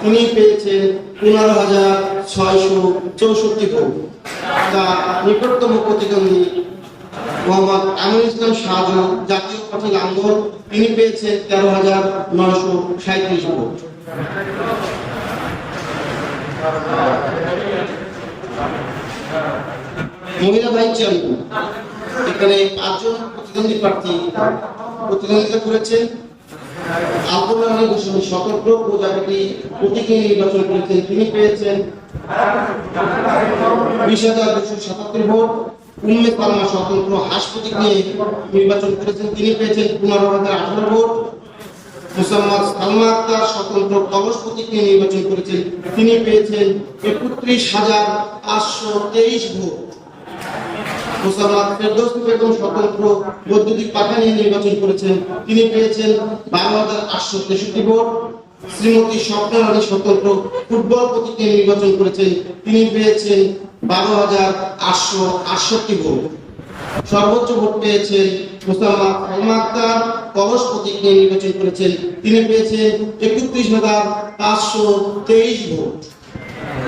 তিনি পেয়েছেন পনেরো হাজার ছয়শো চৌষট্টি ভোট। তা নিকটতম প্রতিদ্বন্দ্বী মোহাম্মদ আমিনুল ইসলাম শাহজাহান, জাতীয় পার্টি লাঙ্গল তিনি পেয়েছেন তেরো হাজার নয়শো সাঁত্রিশ ভোট। মহিলা ভাইস চেয়ারম্যান, এখানে পাঁচজন প্রতিদ্বন্দ্বী প্রার্থী প্রতিদ্বন্দ্বিতা করেছেন। আব্দুল আলী হোসেন স্বতন্ত্র প্রজাপতি প্রতীকে নির্বাচন করেছেন, তিনি পেয়েছেন বিশ হাজার দুশো সাতাত্তর ভোট। উম্মে পালমা স্বতন্ত্র নিয়ে নির্বাচন করেছেন, তিনি পেয়েছেন পনেরো হাজার আঠারো ভোট। মুসাম্মদ সালমা আক্তার স্বতন্ত্র কলস নির্বাচন করেছেন, তিনি পেয়েছেন একত্রিশ হাজার পাঁচশো তেইশ ভোট। স্বতন্ত্র বৈদ্যুতিক নিয়ে নির্বাচন করেছেন, তিনি পেয়েছেন হাজার আটশো তেষট্টি ভোট। স্বতন্ত্র ফুটবল নির্বাচন করেছেন, তিনি পেয়েছেন বারো হাজার আটশো আটষট্টি ভোট। সর্বোচ্চ ভোট পেয়েছেন আক্তার, কলস প্রতীক নির্বাচন করেছেন, তিনি পেয়েছেন একত্রিশ হাজার পাঁচশো তেইশ ভোট।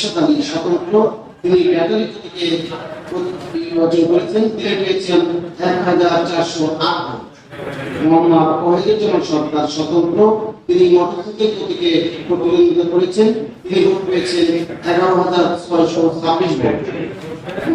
সরকার স্বতন্ত্র তিনি এক হাজার চারশো আট মোহাম্মদ ওহিদুজ্জামান সরকার স্বতন্ত্র, তিনি মোটরসাইকেল প্রতীকে প্রতিদ্বন্দ্বিতা করেছেন। তিনি পেয়েছেন এগারো হাজার ছয়শো ছাব্বিশ ভোট।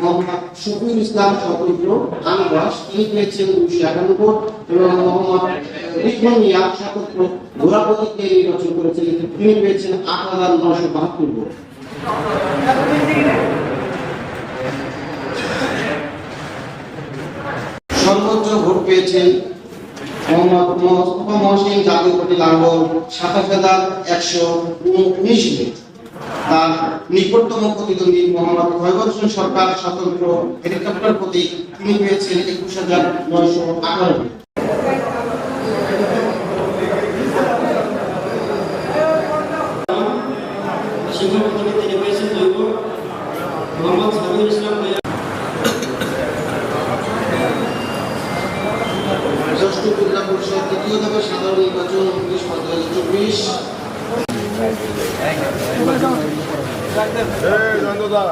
মোহাম্মদ শফিউল ইসলাম আনবাস তিনি পেয়েছেন ভোট এবং মোহাম্মদ ঘোড়া নির্বাচন তিনি পেয়েছেন আট হাজার নশো বাহাত্তর সর্বোচ্চ ভোট পেয়েছেন মোহাম্মদ মহসিন জাতীয় পার্টি সাতাশ হাজার একশো উনিশ ভোট। তার নিকটতম প্রতিদ্বন্দ্বী মোহাম্মদ হোসেন সরকার স্বতন্ত্র হেলিকপ্টার প্রতীক তিনি পেয়েছেন একুশ হাজার নয়শো আঠারো ষষ্ঠ জেলা পরিষদ ধাপে সাধারণ নির্বাচন উনিশ পাঁচ দু চব্বিশ এই নন্দদা